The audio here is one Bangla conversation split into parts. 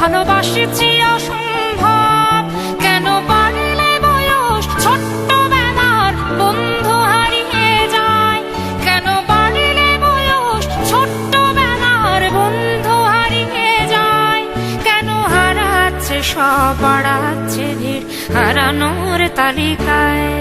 ভালোবাসছি অসম্ভব। কেন বাড়লে বয়স বন্ধু হারিয়ে যায়? কেন বাড়লে বয়স ছোট্টবেলার বন্ধু হারিয়ে যায়? কেন হারাচ্ছে সব, বাড়াচ্ছে ভিড়? হারানোর তালিকায়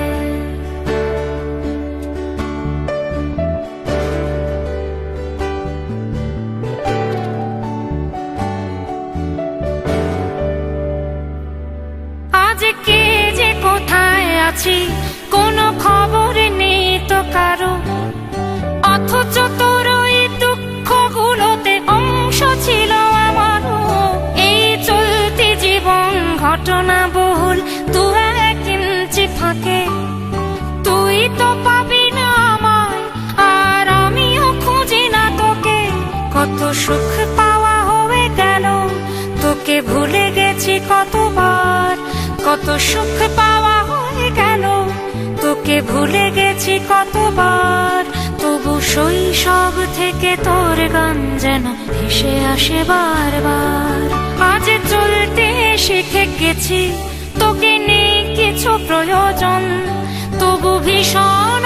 আজ কে যে কোথায় আছি, কোনো খবর নেই তো কারও। অথচ তোর ওই দুঃখগুলোতে অংশ ছিল আমারও। এই চলতি জীবন ঘটনা বহুল, দু এক ইঞ্চি ফাঁকে। তুই তো পাবি না আমায়, আর আমিও খুঁজি না তোকে। কত সুখ পাওয়া হয়ে গেল, তোকে ভুলে গেছি কতবার। কত সুখ পাওয়া হয়ে গেল তোকে ভুলে গেছি কতবার। তবু শৈশব থেকে তোর গান যেন ভেসে আসে বারবার। আজ চলতে শিখে গেছি, তোকে নেই কিছু প্রয়োজন। তবু ভীষণ